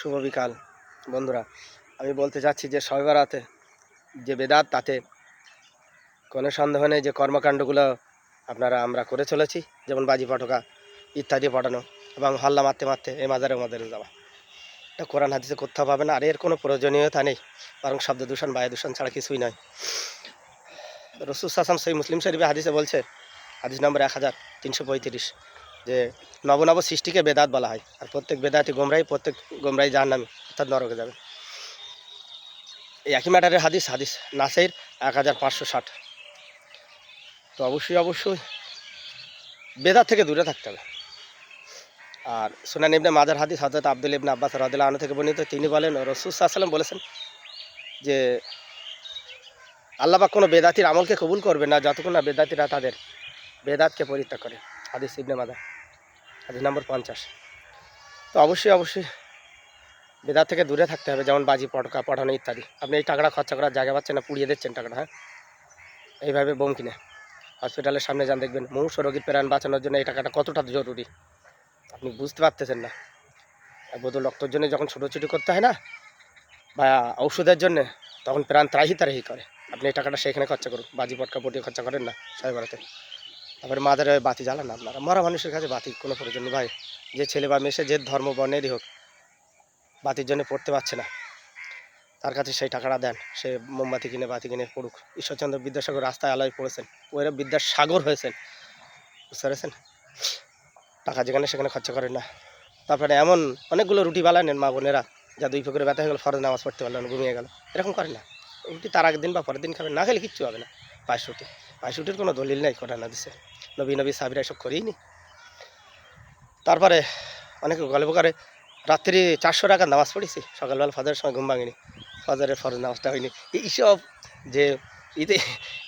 শুভ বিকাল বন্ধুরা, আমি বলতে চাচ্ছি যে শবে বরাতে যে বেদাত, তাতে কোনো সন্দেহ নেই যে কর্মকাণ্ডগুলো আপনারা, আমরা করে চলেছি। যেমন বাজি পটকা ইত্যাদি পাঠানো এবং হল্লা মারতে মারতে এই মাজারে মাজারে যাওয়া। এটা কোরআন হাদিসে কোথাও পাবে না, আর এর কোনো প্রয়োজনীয়তা নেই, বরং শব্দ দূষণ, বায়ু দূষণ ছাড়া কিছুই নয়। রসুল সাসাম সেই মুসলিম শরীফে হাদিসে বলছে, হাদিস নম্বর এক হাজার তিনশো পঁয়ত্রিশ। যে নবনব সৃষ্টিকে বেদাত বলা হয়। আর প্রত্যেক বেদাতি গোমরাই, প্রত্যেক গোমরাই যার নামে অর্থাৎ নরকে যাবে। এই একই ম্যাটারের হাদিস হাদিস নাসের এক হাজার পাঁচশো ষাট। তো অবশ্যই অবশ্যই বেদাত থেকে দূরে থাকতে হবে। আর সুনান ইবনে মাজার হাদিস হজরত আব্দুল ইবনে আব্বাস রদুল্লাহ আনু থেকে বর্ণিত, তিনি বলেন, রসুল সাল্লাম বলেছেন যে আল্লাহবাক কোনো বেদাতির আমলকে কবুল করবে না যতক্ষণ না বেদাতিরা তাদের বেদাতকে পরিত্যাগ করে। হাদিস ইবনে মাদা হাদিস নম্বর পঞ্চাশ। তো অবশ্যই অবশ্যই বেদার থেকে দূরে থাকতে হবে, যেমন বাজি, পটকা, পঠানো ইত্যাদি। আপনি এই টাকাটা খরচা করার জায়গা পাচ্ছেন না, পুড়িয়ে দিচ্ছেন টাকাটা হ্যাঁ? এইভাবে বোম কিনে। হসপিটালের সামনে যান, দেখবেন মুমূর্ষ রোগীর প্রাণ বাঁচানোর জন্য এই টাকাটা কতটা জরুরি। আপনি বুঝতে পারতেছেন না। বোতল রক্তর জন্য যখন ছোটোছুটি করতে হয় না, বা ঔষধের জন্য, তখন প্রাণ ত্রাহি তারাহি করে। আপনি এই টাকাটা সেখানে খরচা করুন, বাজি, পটকা পটিয়ে খরচা করেন না সবাই সাহেব তারপরে মাদারে বাতি জ্বালান আপনারা। মরা মানুষের কাছে বাতি কোনো প্রয়োজন ভাই, যে ছেলে বা মেয়ে যে ধর্ম বর্ণেরই হোক, বাতির জন্য পড়তে পারছে না। তার কাছে সেই টাকাটা দেন। সে মোমবাতি কিনে, বাতি কিনে পড়ুক। ঈশ্বরচন্দ্র বিদ্যাসাগর রাস্তায় আলোয় পড়েছেন। ওরা বিদ্যাসাগর হয়েছেন। বুঝতে পেরেছেন? টাকা যেখানে সেখানে খরচা করেন না। তারপরে এমন অনেকগুলো রুটি বানালেন মা বোনেরা, যা দুই পুকুরে ব্যথা হয়ে গেল, ফরজ নামাজ পড়তে পারলেন ঘুমিয়ে গেল। এরকম করেন না। রুটি তার আগের দিন বা পরের দিন খাবেন, না খেলে কিচ্ছু হবে না। পায়েস রুটির কোনো দলিল নেই কোরআন দিছে। নবী নবী সাবিরা এসব করিনি তারপরে অনেকে গল্প করে, রাত্রি চারশো টাকা নামাজ পড়েছি, সকালবেলা ফজরের সময় ঘুম ভাঙিনি, ফজরের ফরজ নামাজটা হয়নি। এইসব যে ঈদে,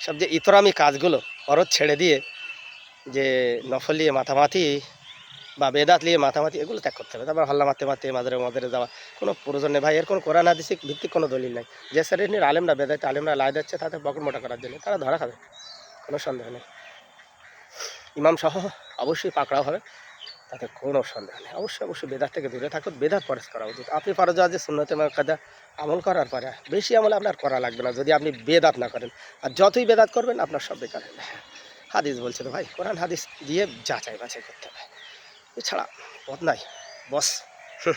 সব যে ইতরামি কাজগুলো ফরজ ছেড়ে দিয়ে যে নফলিয়ে মাথামাথি বা বেদাত নিয়ে মাথামাতি এগুলো ত্যাগ করতে হবে। তারপর হল্লা মারতে মারতে মাদারে মাদারে যাওয়া, কোনো প্রয়োজন নেই। ভাই, এর কোনো কোরআন হাদিসিক ভিত্তিক কোনো দলিল নাই। যে শ্রেণির আলেমরা বেদাতে আলেমরা লাই দিচ্ছে তাদের বকর মোটা করার জন্য তারা ধরা খাবে। কোনো সন্দেহ নেই। ইমাম সহ অবশ্যই পাকড়াও হবে, তাতে কোনো সন্দেহ নেই। অবশ্যই অবশ্যই বেদার থেকে দূরে থাকুন, বেদাত পরেশ করা উচিত। আপনি পারো ফরজ যে সুন্নতে কাদা আমল করার পরে বেশি আমল আপনার করা লাগবে না, যদি আপনি বেদাত না করেন। আর যতই বেদাত করবেন, আপনার সব বেকার হাদিস বলছে তো ভাই, কোরআন হাদিস দিয়ে যাচাই বাছাই করতে হবে। এছাড়া পথ নাই বস। হুম